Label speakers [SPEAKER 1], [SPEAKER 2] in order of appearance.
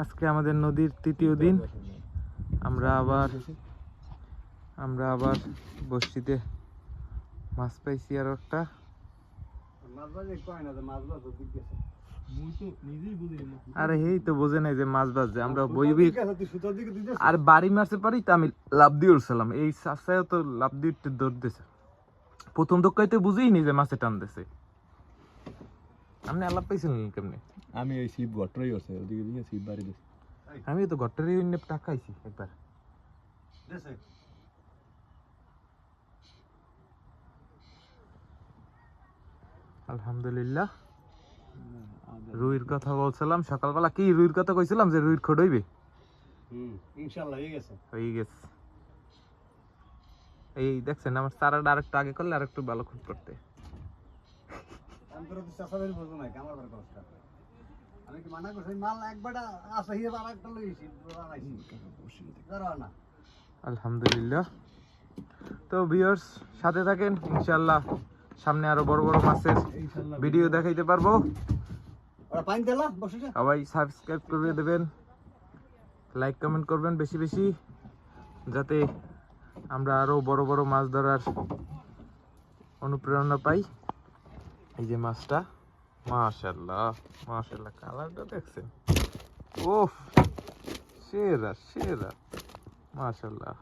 [SPEAKER 1] আজকে আমাদের নদীর তৃতীয় দিন। আমরা আবার আমরা আবার বস্তিতে মাছ পাইছি আর একটা। আরে এই তো বোঝে নাই যে মাছ বাজছে, আমরা বই বই আর বাড়ি মারতে পারি তো আমি লাভ দিয়ে উঠছিলাম। এই চাষায় তো লাভ দিয়ে দিছে প্রথম দোকাইতে বুঝেই নি যে মাছে টান দিছে আপনি আলাপ পাইছিলেন কেমনি?
[SPEAKER 2] আমি এই শিব ঘটরাই আছে ওদিকে দিকে শিব বাড়ি দিছি
[SPEAKER 1] আমি তো ঘরটারই অন্য টাকা খাইছি একবার। আলহামদুলিল্লাহ। রুইর কথা বলছিলাম সকালবেলা কি রুইর কথা কইছিলাম যে রুইর খোট হইবে?
[SPEAKER 2] ইনশাআল্লাহ হয়ে গেছে।
[SPEAKER 1] হয়ে গেছে। এই দেখছেন আমার চারাটা আরেকটু আগে করলে আরেকটু ভালো খুব করতে।
[SPEAKER 2] আমি তো চাষা বের বুঝো না আমার বার কষ্ট আমি মানা করছি? মাল একবার আসা হিয়ে আর একটা লইছি না।
[SPEAKER 1] আলহামদুলিল্লাহ। তো ভিউয়ার্স সাথে থাকেন ইনশাআল্লাহ। সামনে আরও বড় বড় মাছের ভিডিও দেখাইতে পারব।
[SPEAKER 2] ওরা পানি দিলা বসে যা
[SPEAKER 1] সবাই সাবস্ক্রাইব করে দেবেন। লাইক কমেন্ট করবেন বেশি বেশি যাতে আমরা আরও বড় বড় মাছ ধরার অনুপ্রেরণা পাই। এই যে মাছটা। মাশাল্লাহ মাশাল্লাহ কালারটা দেখছেন ওফ সেরা সেরা মাশাল্লাহ